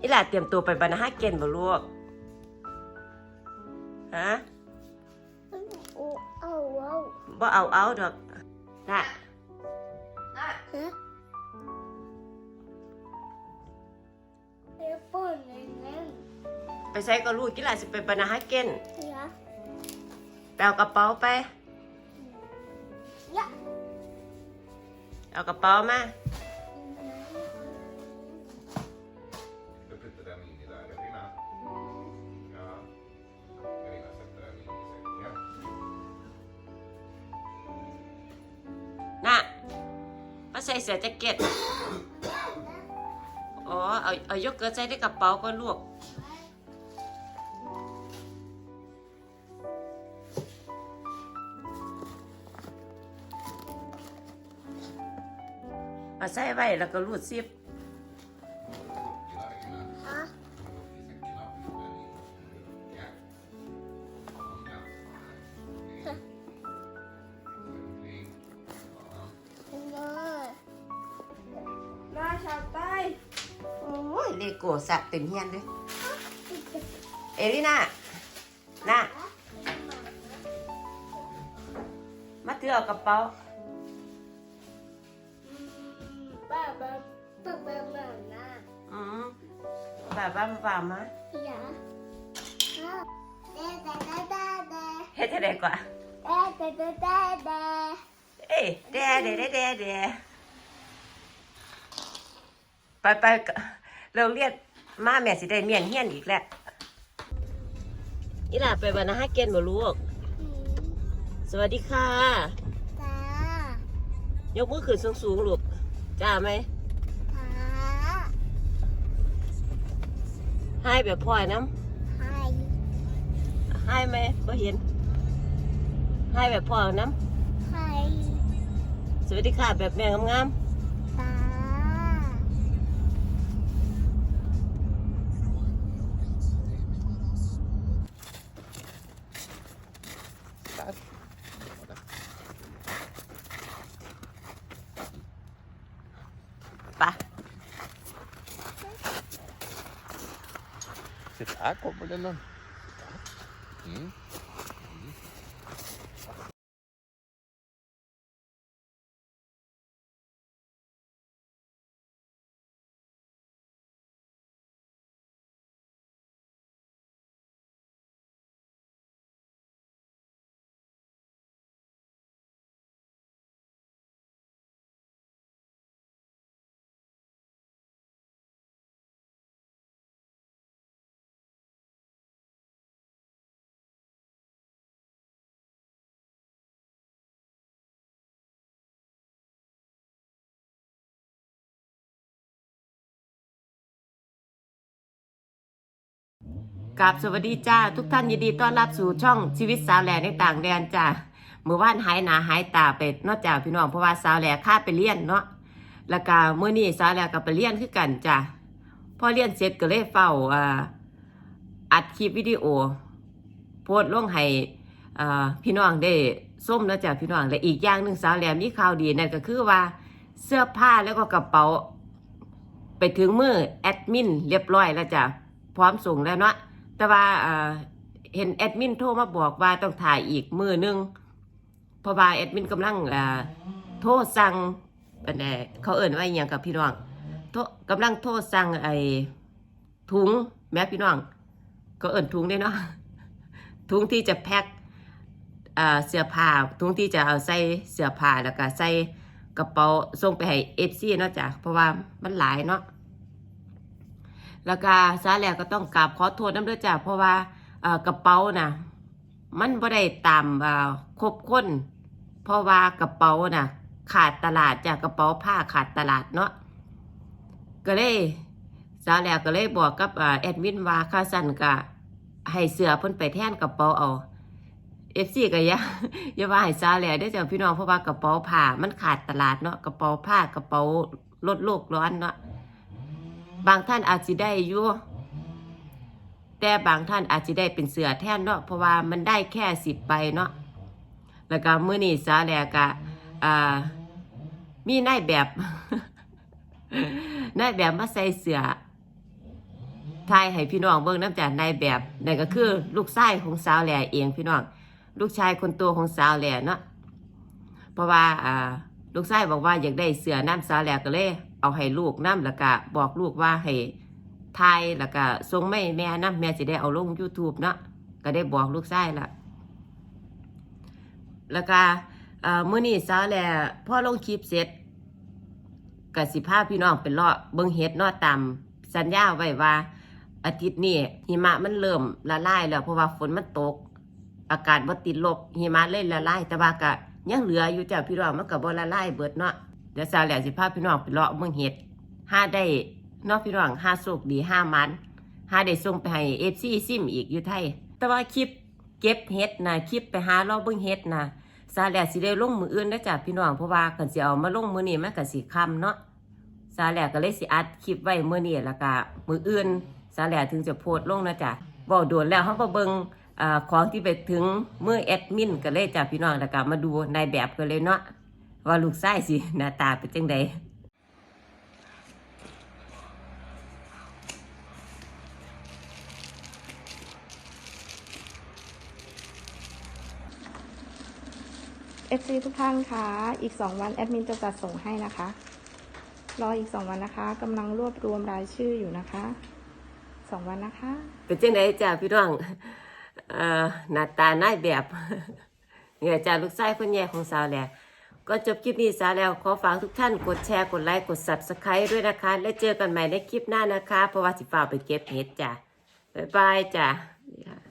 อีหล่าเตรียมตัวไปบรรณาเกณฑ์บ่ลูกฮะโอ้เอาเอาบ่เอาเอาดอกน่ะฮะเอ้ปนเองนั่นไปใส่ก็ลูกกีฬาสิไปบรรณาเกณฑ์ยะไปเอากระเป๋าไปยะเอากระเป๋ามา ใส่เสื้อแจ็คเก็ต อ๋อ เอาเอายกเกิดใส่ในกระเป๋าก็ลวกเอาใส่ไว้แล้วก็รูดซิป อ้ยเลโก้สักเต็มเฮียนเลยเอลิน่าน่ะมาถือเอากระ เป๋าบ้าบ้าบ้าบ้าบ้านะอืมบ่าบ้าบ่ามายะฮะเด้เด้เด้เด้เด้เฮ็ดจะได้กว่าเด้เด้เด้เด้เด้เอ้ยแดแดแดแดแดไปไปเราเรียกมาแม่สิได้เมียนเฮียนอีกแล้วอีหล่าไปบรรณาเกณฑ์บ่ลูกอืมสวัสดีค่ะ จ้ายกมือขึ้นสูงๆลูกจ้าไหมจ้าให้แบบพ่อยน้ให้ำให้ไหมก็เห็น ให้แบบพ่อน้ให้ำสวัสดีค่ะแบบแม่งามจ้ Sitakok boleh lah. Hmm. กับสวัสดีจ้า ทุกท่านยินดีต้อนรับสู่ช่องชีวิตสาวแหล่ในต่างแดนจ้าเมื่อวานหายหนาหายตาไปนอกจากพี่น้องเพราะว่าสาวแหล่ข้าไปเรียนเนาะแล้วก็เมื่อนี้สาวแหล่ก็ไปเรียนคือกันจ้าพอเรียนเสร็จก็เลยเฝ้าอัดคลิปวิดีโอ โพสต์ลงให้อ่าพี่น้องได้ส้มแล้วจ้าพี่น้องและอีกอย่างหนึ่งสาวแหล่มีข่าวดีนั่นก็คือว่าเสื้อผ้าแล้วก็กระเป๋า ไปถึงมือแอดมินเรียบร้อยแล้วจ้ะพร้อมส่งแล้วเนาะ แต่ว่าเห็นแอดมินโทรมาบอกว่าต้องถ่ายอีกมือหนึงเพราะว่าแอดมินกำลังโทรสั่งอันเขาเอ่นว่าอย่างกับพี่น้องโทรกำลังโทรสั่งไอ้ถุงแม่พี่น้อง ก็เอิ่นถุงได้เนาะถุงที่จะแพ็คเอ่อเสื้อผ้าถุงที่จะเอาใส่เสื้อผ้าแล้วก็ใส่กระเป๋าส่งไปให้เอฟซีเนาะจ้ะเพราะว่ามันหลายเนาะ แล้วก็ซาแหลกก็ต้องกราบขอโทษน้ำเด้อจ้ะเพราะว่ากระเป๋าน่ะ มันบ่ได้ตามครบค้น เพราะว่ากระเป๋าน่ะ ขาดตลาดจ้ะกระเป๋าผ้าขาดตลาดเนาะก็เลยสาวแหลกก็เลยบอกกับเอ่อแอดมินว่าค่าสั่นก็ให้เสือพ่นไปแท่นกระเป๋าเอาเอฟซีก็ย่าอย่าว่าให้ซาแหลกได้จ้ะพี่น้องเพราะว่ากระเป๋าผ้ามันขาดตลาดเนาะกระเป๋าผ้ากระเป๋าลดโลกร้อนเนาะ บางท่านอาจจะได้อยู่แต่บางท่านอาจจะได้เป็นเสือแท่นเนาะเพราะว่ามันได้แค่สิบใบเนาะแล้วก็มื้อนี้สาแลกะอ่ามีนายแบบนายแบบมาใส่เสือทายให้พี่น้องเบิ่งน้ำจากในแบบนั่นก็คือ ลูกชายของสาวแหล่เองพี่น้องลูกชายคนโตของสาวแหล่เนาะเพราะว่าอ่าลูกชายบอกว่าอยากได้เสือน้ำสาวแหล่ก็เลย เอาให้ลูกน้ำแล้วก็บอกลูกว่าให้ทายแล้วก็ส่งไม่แม่น้ำแม่จะได้เอาลง YouTube เนาะก็ได้บอกลูกชายละแล้วก็เมื้อนี้สาแหล่พอลงคลิปเสร็จกับสิภาพี่น้องเป็นเลาะเบิ่งเฮ็ดนาะตามสัญญาไว้ว่า อาทิตย์นี้หิมะมันเริ่มละลายแล้วเพราะว่าฝนมันตก อากาศบ่ติดลบหิมะเลยละลายแต่ว่าก็ยังเหลืออยู่จ้ะพี่น้องมันก็บ่ละลายเบิดเนาะ เดี๋ยวสาวแหล้วสิพาพี่น้องไปเลาะเบิ่งเฮ็ดหาได้นาะพี่น้องหาโชคดีหามันหาได้ส่งไปให้ FC ซิมอีกอยู่ไทย แต่ว่าคลิปเก็บเฮ็ดนะคลิปไปหาเลาะเบิ่งเฮ็ดนะสาวแหล้วสิได้ลงมืออื่นนะจ้ะพี่น้องเพราะว่าคันสิเอามาลงมือนี้มันก็สิคำเนาะสาแหลกก็เลยสิอัดคลิปไว้เมื่อนี้แล้วก็มืออื่นสาแหลกถึงจะโพสต์ลงนะจ๊ะบอกโดนแล้วเขาก็เบิงอ่าของที่ไปถึงเมื่อแอดมินก็เลยจ้ะพี่น้องแล้วก็มาดูในแบบกันเลยเนาะ ว่าลูกไส้สิหน้าตาเป็นจังใด FC ทุกท่านคะอีก 2 วันแอดมินจะจัดส่งให้นะคะ รออีก 2 วันนะคะกำลังรวบรวมรายชื่ออยู่นะคะ 2 วันนะคะ เป็นจังใดจ้ะพี่น้องเอ่อหน้าตาหน้าแบบเนี่ยจ้ะลูกไส้คนแย่ของสาวแหลก ก็จบคลิปนี้สาวแล้วขอฝากทุกท่านกดแชร์กดไลค์กด subscribe ด้วยนะคะ และเจอกันใหม่ในคลิปหน้านะคะ เพราะว่าสิฟ้าไปเก็บเห็ดจ้ะบ๊ายบายจ้ะนี่ค่ะ